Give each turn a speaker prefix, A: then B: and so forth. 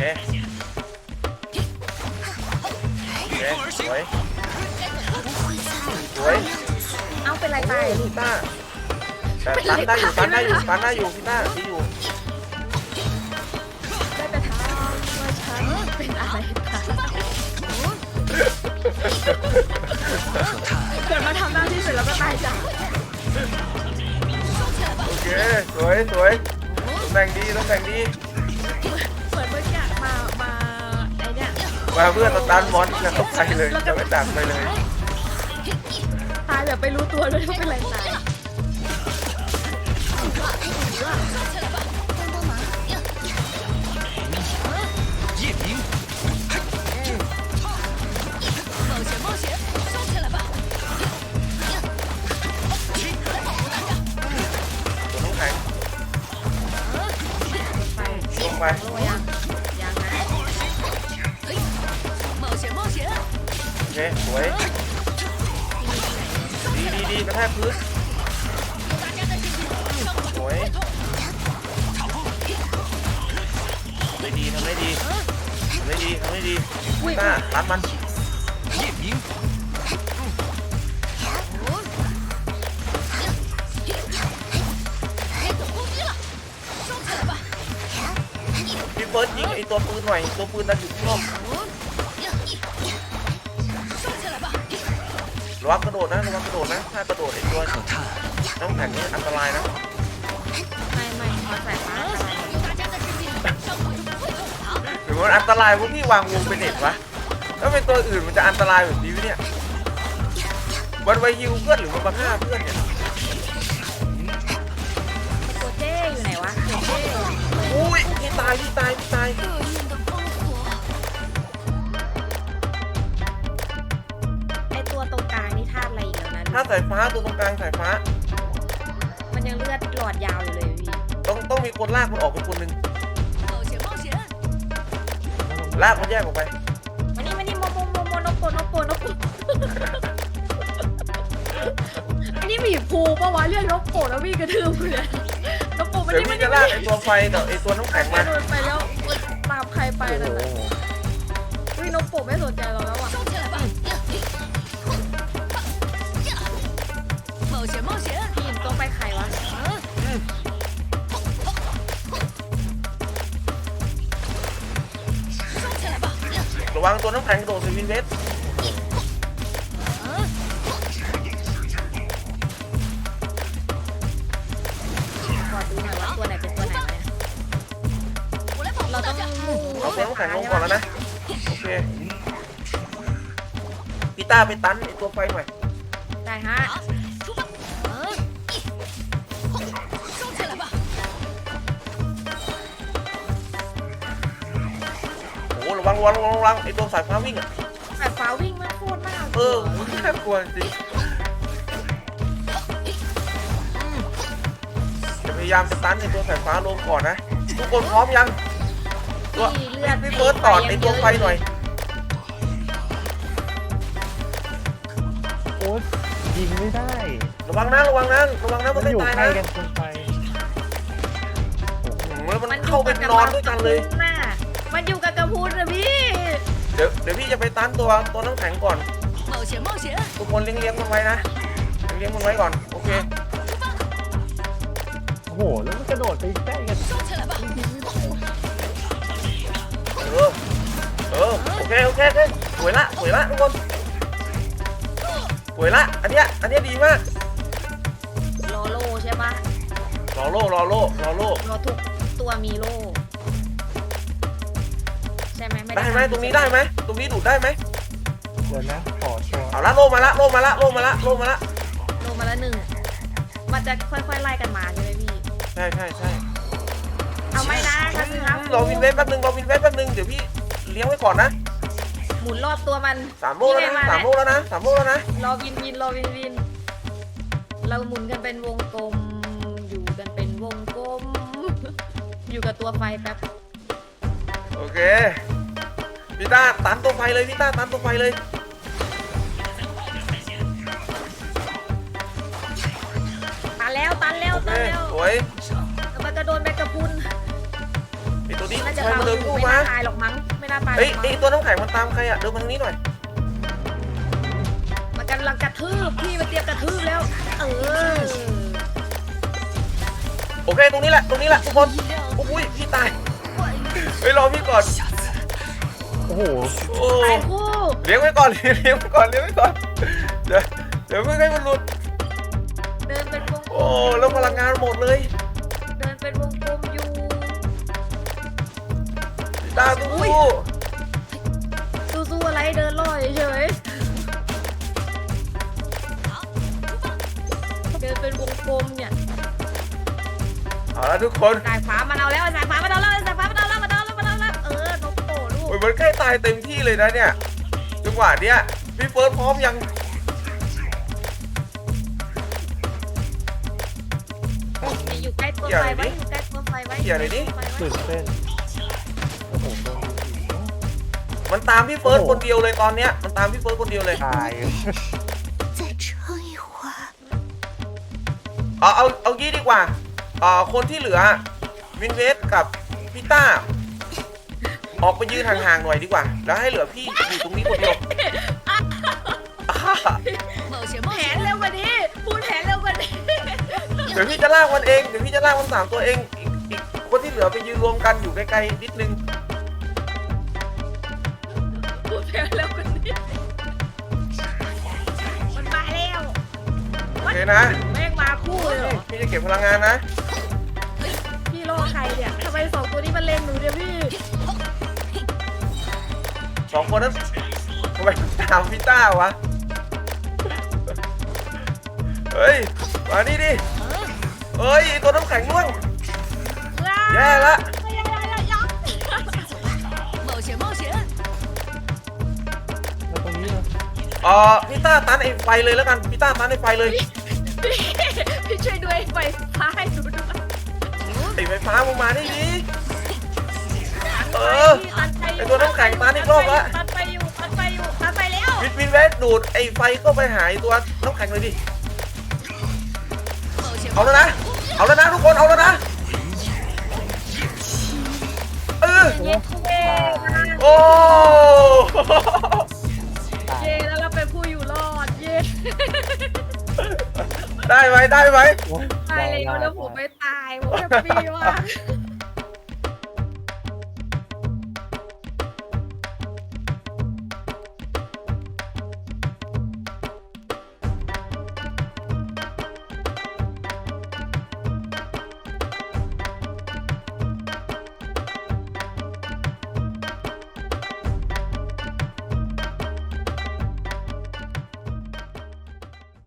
A: เคโอเคสวยสวย
B: เอาเป็นไรตาย
A: พี่ต้าแต่ตันได้อยู่ตันได้อยู่ตันได้อยู่พี่ต้าดีอยู่
B: ได้แต่ถามว่าฉันเป็นอะไรตายเกิดมาทำหน้าที่เสร็จแล้วก็ตายจ้ะ
A: โอเคสวยสวยต้องแบ่งดีต้องแบ่งดี
B: มาเพื่
A: อนสตันมอนจะตกใจเลยจะไปดักไปเลย
B: ตายแบบไปรู้ตัวเลยไม่เป็นไรตาย
A: ลงไป คสวยดีดีดีกระแทกพื้นสวยทำได้ดีทำได้ดีทำได้ดีทำได้ดี
B: ห
A: น้าตัดมันพี่เฟิร์สยิงไอตัวปืนหน่อยตัวปืนนั่นอยู่ข้างนอก วังกระโดดนะระวังกระโดดนะถ้ากระโดดไอ้ด้ว
C: ยต้
A: องแข็งนี่อันตรายนะหรือว่าอันตรายพวกพี่วางวงเป็นเน็ตวะแล้วเป็นตัวอื่นมันจะอันตรายแบบนี้เนี่ยวันไวฮิวเพื่อนหรือมันมาฆ่าเพื่อนเนี่ย
B: ตัวเจอยู่ไหนวะ
A: อุ้ยพี่ตายพี่ตาย สายฟ้าตัวตรงกลางสายฟ้า
B: มันยังเลือดหลอดยาวอยู่เลยพี่
A: ต้องต้องมีคนลากมันออกไปคนหนึ่งลากมันแยกออกไป
B: มานี่มานี่โมโมโมโมนกโกนกโนกโกอันนี้มีภูปะวะเรียกนกโกแล้ววิ่กระทืบเลยนกโกไม่
A: เดี๋ย
B: ไม่
A: จะ
B: ได้
A: ลากไอตัวไฟกับไอตัวน้ำแข็งมา
B: โดนไปแล้วตามใครไป
A: โอ้
B: นั่นี่
A: วิ่
B: นกโกไม่สนใจเราแล้วอะ ระ
A: วังตัวน้ำแข็งกระโดดส่วินเวส
B: ขอาตัไเป็ม่
A: แข็งลงก่อนแล้วนะ โอเคพีต้าไปตันไอตัวไฟหน่อย
B: ได้ฮะ
A: ระวังระวังระวังระวังไอตัวสายฟ้าวิ่งอะ
B: แต่ฟ้าวิ่งมันโคตรมาก
A: เออน่ากลัวจริงจะพยายามจะตันไอตัวสายฟ้าลงก่อนนะทุกคนพร้อมยังตัว
B: พี่เลือด
A: พี่เฟิร์สตอดไอตัวไฟหน่อย
D: โอ๊ยยิงไม่ได้
A: ระวังนะระวังนะระวังนะมัน
D: มัน
A: ไม่
D: อยู่
A: ตาย
D: ใกล้
A: นะ
D: กันเกินไป
A: โอ้โหแล้วมันเข้าไปนอนด้วยกันเลย ดี๋ยวเดี๋ยวพี่จะไปตันตัวตัวน้ำแข็งก่อน
C: 冒险冒险，
A: ทุกคนเลี้ยงเลี้ยงมันไว้นะเลี้ยงมันไว้ก่อนโอเค
D: โอ้โห แล้วมันกระโดดไปใกล้กัน
C: 收起来吧！
A: เออเออโอเคโอเคโอเคสวยละสวยละทุกคนสวยละอันเนี้ยอันเนี้ยดีมาก
B: รอโลใช่ปะ
A: รอโล่รอโล่รอโล่
B: รอทุกตัวมีโลใช่ ไหมไม่
A: ได้ไหมตรงนี้ได้ไหมตรงนี้ดูดได้ไหม
D: เดี๋ยวนะขอตัว
A: เอาละโล่มาละโล่มาละโล่มาละโล่มาละ
B: โลมาละหนึ่ง มันจะค่อยๆไล่กันมาใช่ไหมพี่
A: ใช่ใช่ใช่
B: เอาไม่นะคาซึฮะ
A: รอวินเวสแป๊บนึงรอวินเวสแป๊บนึงเดี๋ยวพี่เลี้ยงไว้ก่อนนะ
B: หมุนรอบตัวมัน
A: สามโลแล้วนะสามโลแล้วนะสามโลแล้วนะ
B: รอวินวินรอวินวิน เราหมุนกันเป็นวงกลม อยู่กันเป็นวงกลม อยู่กับตัวไฟแป๊บ
A: โอเค พี่ต้าตันตัวไฟเลยพี่ต้าตันตัวไฟเลย
B: ตันแล้วตันแล้ว
A: โอเค
B: ตันแล้ว
A: สวย
B: แล้วมันก็โดนแบกกระพุน
A: ไอตัวดิ
B: น่าจะ
A: ใคร
B: เรา
A: มา
B: อ
A: เดิน
B: ยู่
A: กู้
B: ไม่
A: มา
B: น่าตายหรอกมั้งไม่น่าตายหร
A: เฮ้ย
B: อก
A: ไอ
B: มั้ง
A: ตัวน้ำแข็งมันตามใครอะเดินมาทางนี้หน่อย
B: มันกำลังกระทืบพี่มันเตรียมกระทืบแล้ว เออ
A: โอเคตรงนี้แหละตรงนี้แหละทุกคนโอ้ยพี่ตายเฮ้ยรอพี่ก่อน
D: โอ้โห
A: โอ้
B: ตายคู่
A: เลี้ยงไว้ก่อนเลี้ยงไว้ก่อนเลี้ยงไว้ก่อนเดี๋ยวเดี๋ยวไม่ให้มันหลุด
B: เดินเป็นวงกล
A: โอ้
B: ม
A: แล้วพลังงานหมดเลย
B: เดินเป็นวงกลมอยู่
A: พี่ตาตู้
B: สู้ๆอะไรเดินลอยเฉยเดินเป็นวงกลมเนี่ย
A: เอาละทุกคน
B: สายฟ้ามันเอาแล้วสายฟ้ามันเอาแล้ว มัน
A: ใกล้ตายเต็มที่เลยนะเนี่ยจังหวะเนี้ยพี่เฟิร์สพร้อมยัง
B: อยู่ใกล้ตัวไฟไว้อยู่ใกล้ตัวไฟไว้
D: เกี่ยวอะไรนี่ตื่นเต้น
A: มันตามพี่เฟิร์สคนเดียวเลยตอนเนี้ยมันตามพี่เฟิร์สคนเดียวเลย
D: ตาย
A: เอาเอาเอางี้ดีกว่าอ่อคนที่เหลือวินเวสกับพิต้า ออกไปยืนห่างๆหน่อยดีกว่า แล้วให้เหลือพี่อยู่ตรงนี้คนเดียว
B: แผนเร็วกว่านี้พูดแผนเร็วกว่านี้
A: เดี๋ยวพี่จะลากมันเองเดี๋ยวพี่จะลากมันสามตัวเองอีกคนที่เหลือไปยืนรวมกันอยู่ไกลๆนิดนึง
B: พูดแผนเร็วกว่านี้มันมาแล้ว
A: โอเคนะ
B: แม่งมาคู่เลยเหรอ
A: พี่จะเก็บพลังงานนะ
B: พี่ล่อใครเนี่ยทำไมสองตัวนี้มันเล่นหนูเดียวพี่
A: สองคนนั้นทำไมตามพี่ต้าวะ เฮ้ย มานี่ดิเฮ้ยตัวน้ำแข็งม่วงแย่ละเออพี่ต้าตันไอ้ไฟเลยแล้วกันพี่ต้าตันไอ้ไฟเลย
B: พี่ช่วยด้วยไฟฟ้าให้ดูด้วย
A: ไอ้ไฟฟ้ามึงมานี่ดิ เออ
B: ตันไป
A: ไอ้ตัวน้ำแข็งตันอีกรอบละ
B: ตันไปอยู่ตันไปอยู่ตันไปแล้ว
A: วินวินเวสดูดไอ้ไฟเข้าไปหายตัวน้ำแข็งเลยดิ
C: 冒险
A: เอาแล้วนะเอาแล้วนะทุกคนเอาแล้วนะเออ
B: เย้เย้
A: โอ้
D: ตาย
B: เย้แล้วเราเป็นผู้อยู่รอดเย้
A: ได้ไหมได้ไหม
D: โอ้
B: ตายแล้วแล้วผมไม่ตายผมแฮปปี้มาก